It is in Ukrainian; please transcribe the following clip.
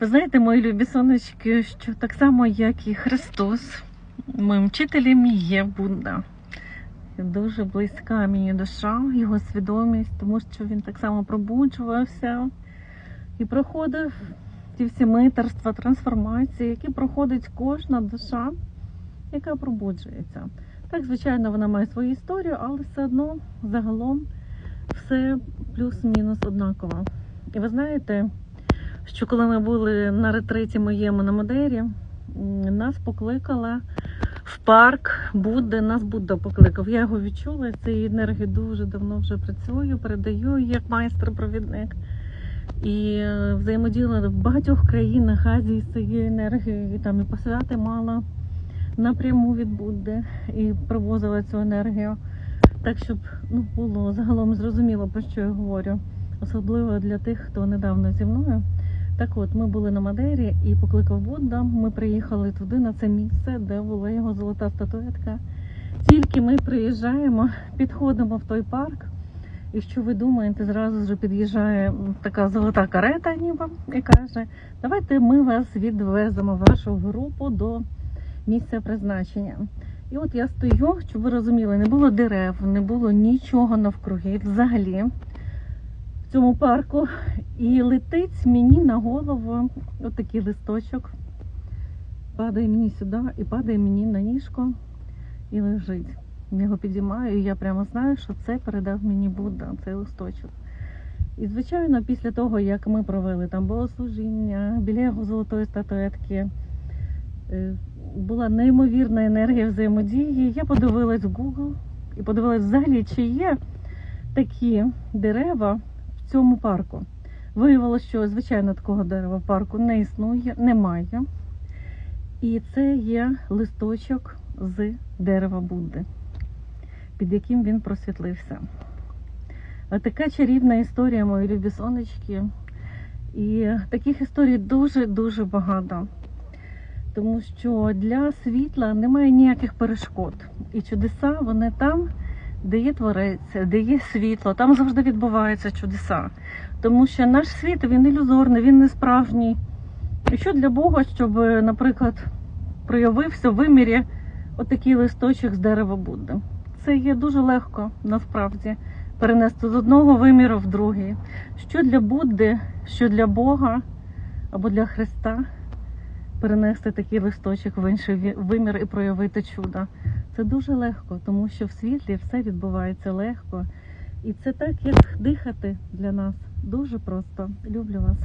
Ви знаєте, мої любі сонечки, що так само, як і Христос, моїм вчителем є Будда. Дуже близька мені душа, його свідомість, тому що він так само пробуджувався і проходив ті всі митерства, трансформації, які проходить кожна душа, яка пробуджується. Так, звичайно, вона має свою історію, але все одно загалом все плюс-мінус однаково. І ви знаєте, що коли ми були на ретриті моєму на Мадері, нас покликала в парк Будди, нас Будда покликав. Я його відчула, цієї енергії дуже давно вже працюю, передаю як майстер-провідник. І е, взаємодіяла в багатьох країнах Азії з цією енергією, і там і посвяти мала напряму від Будди і привозила цю енергію. Так, щоб ну, було загалом зрозуміло, про що я говорю. Особливо для тих, хто недавно зі мною. Так от, ми були на Мадері і покликав Будда. Ми приїхали туди, на це місце, де була його золота статуетка. Тільки ми приїжджаємо, підходимо в той парк. І що ви думаєте, зразу ж під'їжджає така золота карета, ніби, і каже: давайте ми вас відвеземо, вашу групу до місця призначення. І от я стою, щоб ви розуміли, не було дерев, не було нічого навкруги взагалі цьому парку. І летить мені на голову отакий листочок. Падає мені сюди і падає мені на ніжку і лежить. Я його підіймаю, і я прямо знаю, що це передав мені Будда, цей листочок. І, звичайно, після того, як ми провели там богослужіння, біля його золотої статуетки, е, була неймовірна енергія взаємодії. Я подивилась в Google і подивилась взагалі, чи є такі дерева цьому парку. Виявилося, що звичайно такого дерева в парку не існує, немає. І це є листочок з дерева Будди, під яким він просвітлився. Така чарівна історія, мої любі сонечки. І таких історій дуже-дуже багато. Тому що для світла немає ніяких перешкод. І чудеса вони там, де є творець, де є світло, там завжди відбуваються чудеса. Тому що наш світ він ілюзорний, він не справжній. І що для Бога, щоб, наприклад, проявився в вимірі отакий листочок з дерева Будди. Це є дуже легко насправді перенести з одного виміру в другий. Що для Будди, що для Бога або для Христа перенести такий листочок в інший вимір і проявити чудо. Це дуже легко, тому що в світлі все відбувається легко. І це так, як дихати для нас. Дуже просто. Люблю вас.